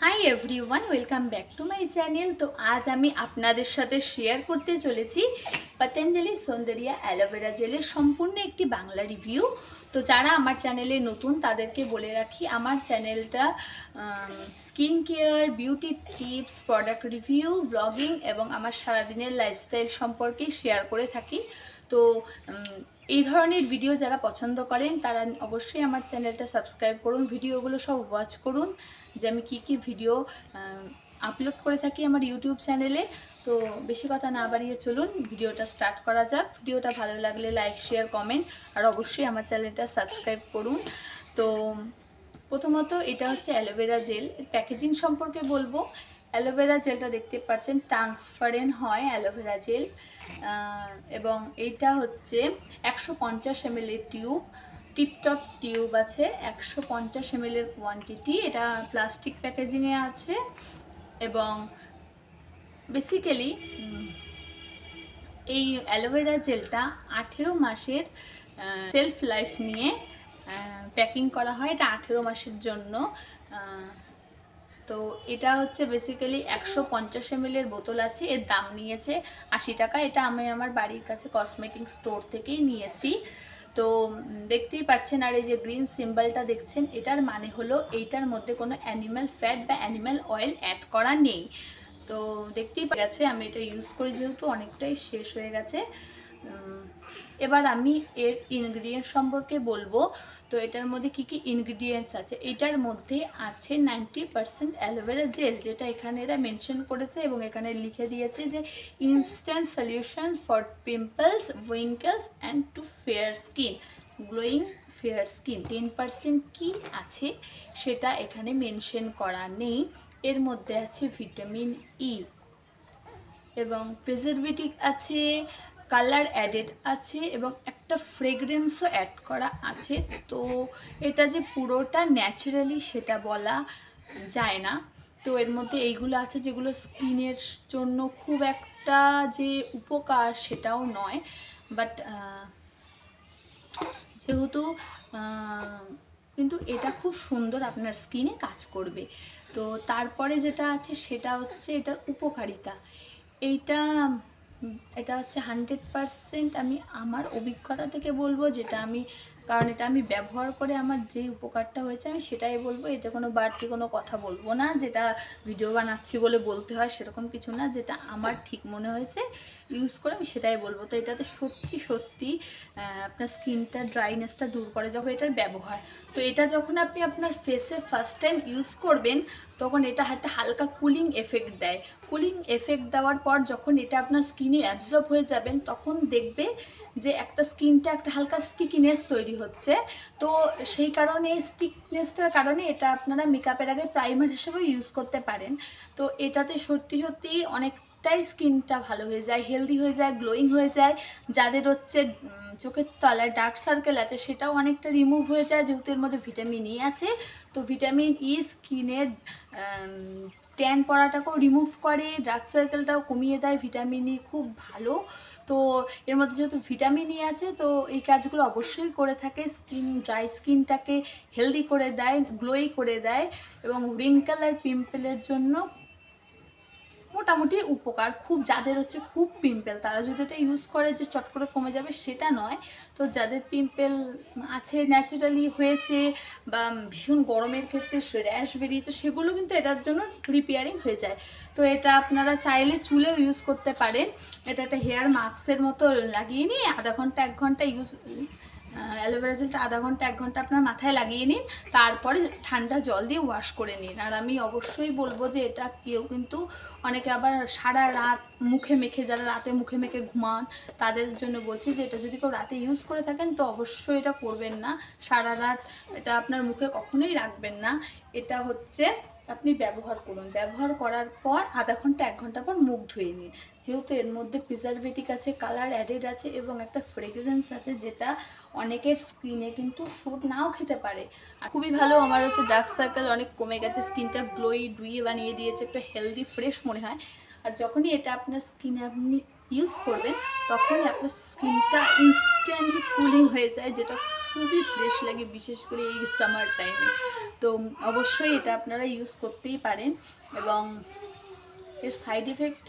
Hi everyone welcome back to my channel তো আজ আমি আপনাদের সাথে শেয়ার করতে চলেছি পতঞ্জলি সৌন্দর্যা অ্যালোভেরা জেলের সম্পূর্ণ একটি বাংলা রিভিউ তো যারা আমার চ্যানেলে নতুন, তাদেরকে বলে রাখি, আমার চ্যানেলটা skin care beauty tips product review blogging এবং আমার সারাদিনের লাইফস্টাইল সম্পর্কে শেয়ার করে থাকি। তো এই ধরনের ভিডিও যারা পছন্দ করেন, তারা অবশ্যই আমার চ্যানেলটা সাবস্ক্রাইব করুন। ভিডিওগুলো সব ওয়াচ করুন, যে আমি কী কী ভিডিও আপলোড করে থাকি আমার ইউটিউব চ্যানেলে তো বেশি কথা না বাড়িয়ে চলুন ভিডিওটা স্টার্ট করা যাক। ভিডিওটা ভালো লাগলে লাইক শেয়ার কমেন্ট আর অবশ্যই আমার চ্যানেলটা সাবস্ক্রাইব করুন। তো প্রথমত এটা হচ্ছে অ্যালোভেরা জেল প্যাকেজিং সম্পর্কে বলব। অ্যালোভেরা জেলটা দেখতে পাচ্ছেন ট্রান্সপারেন্ট হয় অ্যালোভেরা জেল এবং এইটা হচ্ছে একশো পঞ্চাশ এম টিউব, টিপটপ টিউব আছে, একশো পঞ্চাশ এম এর কোয়ান্টিটি এটা প্লাস্টিক প্যাকেজিংয়ে আছে, এবং বেসিক্যালি এই অ্যালোভেরা জেলটা আঠেরো মাসের সেলফ লাইফ নিয়ে প্যাকিং করা হয়। এটা আঠেরো মাসের জন্য তো এটা হচ্ছে বেসিক্যালি একশো পঞ্চাশ এর বোতল আছে, এর দাম নিয়েছে আশি টাকা। এটা আমি আমার বাড়ির কাছে কসমেটিক স্টোর থেকেই নিয়েছি। তো দেখতেই পাচ্ছেন, আর এই যে গ্রিন সিম্বলটা দেখছেন, এটার মানে হলো এইটার মধ্যে কোনো অ্যানিম্যাল ফ্যাট বা অ্যানিম্যাল অয়েল অ্যাড করা নেই। তো দেখতেই গেছে আমি এটা ইউজ করি যেহেতু অনেকটাই শেষ হয়ে গেছে। এবার আমি এর ইনগ্রিডিয়েন্ট সম্পর্কে বলব। তো এটার মধ্যে কি কি ইনগ্রিডিয়েন্টস আছে? এটার মধ্যে আছে নাইনটি পার্সেন্ট অ্যালোভেরা জেল, যেটা এখানে এরা মেনশন করেছে এবং এখানে লিখে দিয়েছে যে instant solution for pimples wrinkles and to fair skin glowing fair skin ten percent কী আছে? সেটা এখানে মেনশন করা নেই। এর মধ্যে আছে ভিটামিন ই এবং প্রিজারভেটিভ আছে কালার অ্যাডেড আছে এবং একটা ফ্রেগরেন্সও অ্যাড করা আছে। তো এটা যে পুরোটা ন্যাচারালি সেটা বলা যায় না। তো এর মধ্যে এইগুলো আছে যেগুলো স্কিনের জন্য খুব একটা যে উপকার সেটাও নয়। বাট যেহেতু কিন্তু এটা খুব সুন্দর আপনার স্কিনে কাজ করবে। তো তারপরে যেটা আছে সেটা হচ্ছে এটার উপকারিতা। এইটা এটা হচ্ছে হান্ড্রেড পারসেন্ট আমি আমার অভিজ্ঞতা থেকে বলব যেটা আমি কারণ এটা আমি ব্যবহার করে আমার যে উপকারটা হয়েছে আমি সেটাই বলব। এতে কোনো বাড়তি কোনো কথা বলব না। যেটা ভিডিও বানাচ্ছি বলে বলতে হয় সেরকম কিছু না। যেটা আমার ঠিক মনে হয়েছে ইউজ করে আমি সেটাই বলব। তো এটাতে সত্যি সত্যি আপনার স্কিনটা ড্রাইনেসটা দূর করে যখন এটার ব্যবহার। তো এটা যখন আপনি আপনার ফেসে ফার্স্ট টাইম ইউজ করবেন, তখন এটা একটা হালকা কুলিং এফেক্ট দেয়। কুলিং এফেক্ট দেওয়ার পর যখন এটা আপনার স্কিনে অ্যাবজর্ব হয়ে যাবেন, তখন দেখবে যে একটা স্কিনটা একটা হালকা স্টিকিনেস তৈরি হচ্ছে। তো সেই কারণে স্টিকনেসটার কারণে এটা আপনারা মেকআপের আগে প্রাইমার হিসেবেও ইউজ করতে পারেন। তো এটাতে সত্যি সত্যি অনেকটাই স্কিনটা ভালো হয়ে যায় হেলদি হয়ে যায় গ্লোয়িং হয়ে যায়। যাদের হচ্ছে চোখের তলায় ডার্ক সার্কেল আছে, সেটাও অনেকটা রিমুভ হয়ে যায়, যেহেতু এর মধ্যে ভিটামিন ই আছে। তো ভিটামিন ই স্কিনের ট্যান পড়াটাকেও রিমুভ করে ড্রাগ সার্কেলটাও কমিয়ে দেয় ভিটামিন ই খুব ভালো। তো এর মধ্যে যেহেতু ভিটামিন ই আছে, তো এই কাজগুলো অবশ্যই করে থাকে। স্কিন ড্রাই স্কিনটাকে হেলদি করে দেয় গ্লোই করে দেয় এবং রিঙ্কেল আর পিম্পলের জন্য মোটামুটি উপকার। খুব যাদের হচ্ছে খুব পিম্পল তারা যদি এটা ইউজ করে যে চট করে কমে যাবে সেটা নয়। তো যাদের পিম্পল আছে ন্যাচারালি হয়েছে বা ভীষণ গরমের ক্ষেত্রে র্যাশ বেরিয়েছে, সেগুলো কিন্তু এটার জন্য রিপেয়ারিং হয়ে যায়। তো এটা আপনারা চাইলে চুলেও ইউজ করতে পারেন। এটা একটা হেয়ার মাস্কের মতো লাগিয়ে নিয়ে আধা ঘণ্টা, এক ঘণ্টা ইউজ অ্যালোভেরা জেলটা আধা ঘণ্টা, এক ঘণ্টা আপনার মাথায় লাগিয়ে নিন, তারপরে ঠান্ডা জল দিয়ে ওয়াশ করে নিন। আর আমি অবশ্যই বলব যে এটা কেউ কিন্তু অনেকে আবার সারা রাত মুখে মেখে, যারা রাতে মুখে মেখে ঘুমান, তাদের জন্য বলছি যে এটা যদি কেউ রাতে ইউজ করে থাকেন, তো অবশ্যই এটা করবেন না। সারা রাত এটা আপনার মুখে কখনোই রাখবেন না। এটা হচ্ছে আপনি ব্যবহার করুন। ব্যবহার করার পর আধা ঘণ্টা, এক ঘণ্টা পর মুখ ধুয়ে নিন। যেহেতু এর মধ্যে প্রিজারভেটিভ আছে কালার অ্যাডেড আছে এবং একটা ফ্রেগ্রেন্স আছে যেটা অনেকের স্কিনে কিন্তু স্যুট নাও খেতে পারে। খুবই ভালো আমার হচ্ছে ডার্ক সার্কেল অনেক কমে গেছে স্কিনটা গ্লোই ডুইয়ে বানিয়ে দিয়েছে, একটা হেলদি ফ্রেশ মনে হয়। আর যখনই এটা আপনার স্কিনে আপনি ইউজ করবেন, তখনই আপনার স্কিনটা ইনস্ট্যান্টলি কুলিং হয়ে যায়, যেটা খুবই ফ্রেশ লাগে, বিশেষ করে এই সামার টাইমে তো অবশ্যই এটা আপনারা ইউজ করতেই পারেন এবং এর সাইড এফেক্ট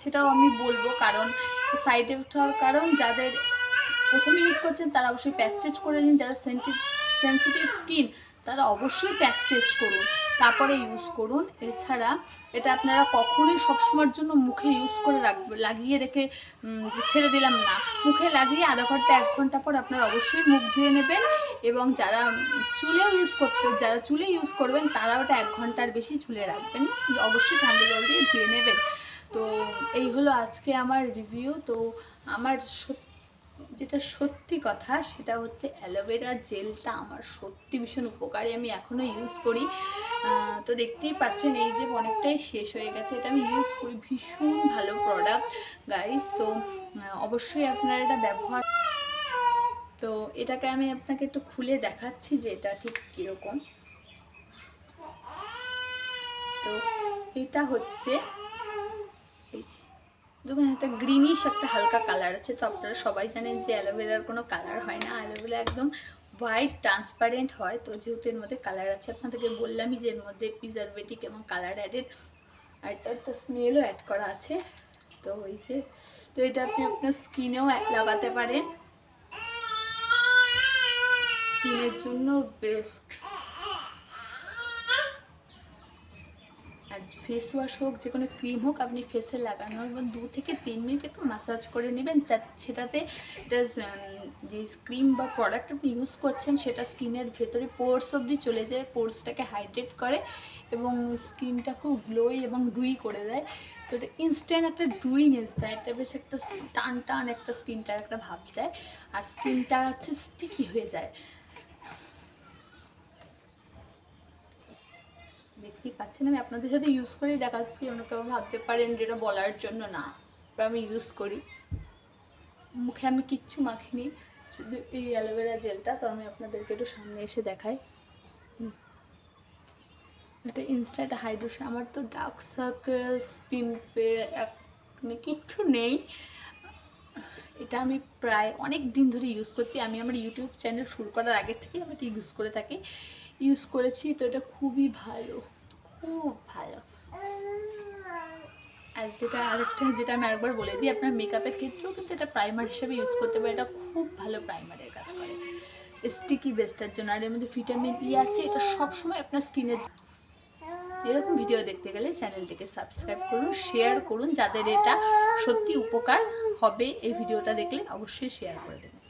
সেটাও আমি বলব, কারণ সাইড এফেক্ট হওয়ার কারণ যাদের প্রথমে ইউজ করছেন, তারা অবশ্যই প্যাস্টেজ করে নিন, যারা সেন্সিটিভ স্কিন তারা অবশ্যই প্যাচ টেস্ট করুন। তারপরে ইউজ করুন। এছাড়া এটা আপনারা কখনোই সবসময়ের জন্য মুখে ইউজ করে রাখবে লাগিয়ে রেখে ছেড়ে দিলাম না। মুখে লাগিয়ে আধা ঘণ্টা, এক ঘণ্টা পর আপনারা অবশ্যই মুখ ধুয়ে নেবেন এবং যারা চুলেও ইউজ করতে, যারা চুলে ইউজ করবেন তারা ওটা এক ঘণ্টার বেশি চুলে রাখবেন। অবশ্যই ঠান্ডা জল দিয়ে ধুয়ে নেবেন। তো এই হলো আজকে আমার রিভিউ তো আমার সত্যি যেটা সত্যি কথা সেটা হচ্ছে অ্যালোভেরা জেলটা আমার সত্যি ভীষণ উপকারী, আমি এখনও ইউজ করি। তো দেখতেই পাচ্ছেন এই যে অনেকটাই শেষ হয়ে গেছে, এটা আমি ইউজ করি ভীষণ ভালো প্রোডাক্ট গাইস তো অবশ্যই আপনারা এটা ব্যবহার তো এটাকে আমি আপনাকে একটু খুলে দেখাচ্ছি যে এটা ঠিক কীরকম। তো এটা হচ্ছে এই যে দেখুন, একটা গ্রিনিশ একটা হালকা কালার আছে, তো আপনারা সবাই জানেন যে অ্যালোভেরার কোনো কালার হয় না। অ্যালোভেরা একদম হোয়াইট ট্রান্সপারেন্ট হয়, তো যেহেতু এর মধ্যে কালার আছে, আপনাদেরকে বললামই যে এর মধ্যে প্রিজারভেটিক এবং কালার অ্যাডেড আর একটা স্মেলও অ্যাড করা আছে। তো ওই যে, তো এটা আপনি আপনার স্কিনেও লাগাতে পারেন। স্কিনের জন্য বেস্ট আর ফেস ওয়াশ হোক, যে কোনো ক্রিম হোক, আপনি ফেসে লাগানোর পর দু থেকে তিন মিনিট একটু মাসাজ করে নেবেন। সেটাতে যে ক্রিম বা প্রোডাক্ট আপনি ইউজ করছেন, সেটা স্কিনের ভেতরে পোর্স অবধি চলে যায় পোর্সটাকে হাইড্রেট করে এবং স্কিনটা খুব গ্লোই এবং ডুই করে দেয়। তো এটা ইনস্ট্যান্ট একটা ডুইনেস দেয়, একটা বেশ একটা টান টান একটা স্কিনটার একটা ভাব দেয়। আর স্কিনটা হচ্ছে স্টিকি হয়ে যায়। দেখতেই পাচ্ছেন, আমি আপনাদের সাথে ইউজ করে দেখাচ্ছি অন্য কেউ ভাবতে পারেন যেটা বলার জন্য না আমি ইউজ করি। মুখে আমি কিচ্ছু মাখিনি, শুধু এই অ্যালোভেরা জেলটা, তো আমি আপনাদেরকে একটু সামনে এসে দেখাই। এটা ইনস্ট্যান্ট হাইড্রোশন আমার তো ডার্ক সার্কেল পিম্পে মানে কিচ্ছু নেই। এটা আমি প্রায় অনেক দিন ধরে ইউজ করছি। আমি আমার ইউটিউব চ্যানেল শুরু করার আগে থেকেই আমি এটা ইউজ করে থাকি। ইউজ করেছি, তো এটা খুবই ভালো, খুব ভালো। আর যেটা আরেকটা, যেটা আমি আরেকবার বলে দিই, আপনার মেকআপের ক্ষেত্রেও কিন্তু এটা প্রাইমার হিসেবে ইউজ করতে পারে। এটা খুব ভালো প্রাইমারের কাজ করে। স্টিকি বেস্টার জন্য। আর এর মধ্যে ভিটামিন ই আছে, এটা সবসময় আপনার স্কিনের এরকম ভিডিও দেখতে গেলে চ্যানেলটিকে সাবস্ক্রাইব করুন শেয়ার করুন। যাদের এটা সত্যি উপকার হবে, এই ভিডিওটা দেখলে অবশ্যই শেয়ার করে দেবেন।